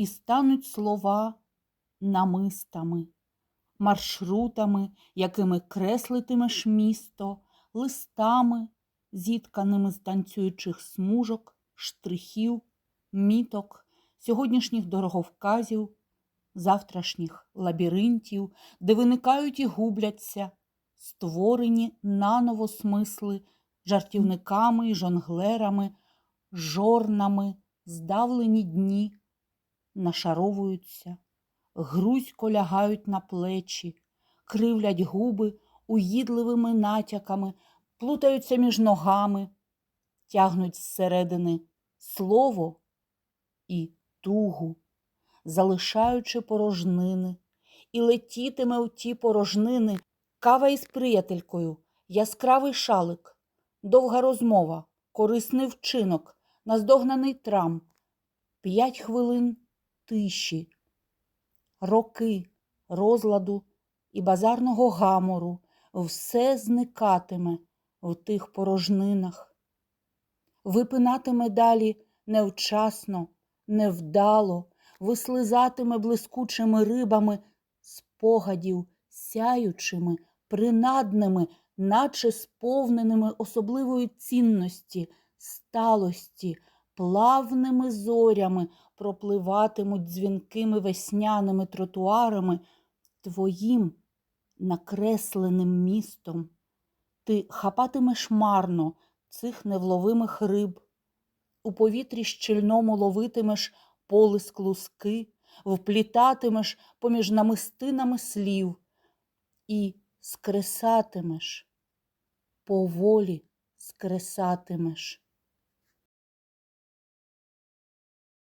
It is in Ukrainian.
і стануть слова намистами, маршрутами, якими креслитимеш місто, листами, зітканими з танцюючих смужок, штрихів, міток, сьогоднішніх дороговказів, завтрашніх лабіринтів, де виникають і губляться, створені наново смисли жартівниками і жонглерами, жорнами, здавлені дні, нашаровуються, грузько лягають на плечі, кривлять губи уїдливими натяками, плутаються між ногами, тягнуть зсередини слово і тугу, залишаючи порожнини, і летітиме у ті порожнини кава із приятелькою, яскравий шалик, довга розмова, корисний вчинок, наздогнаний трам, п'ять хвилин тиші, роки розладу і базарного гамору, все зникатиме в тих порожнинах, випинатиме далі невчасно, невдало, вислизатиме блискучими рибами спогадів, сяючими, принадними, наче сповненими особливої цінності, сталості, плавними зорями пропливатимуть дзвінкими весняними тротуарами твоїм накресленим містом. Ти хапатимеш марно цих невловимих риб, у повітрі щільному ловитимеш полиск луски, вплітатимеш поміж намистинами слів і скресатимеш, поволі скресатимеш.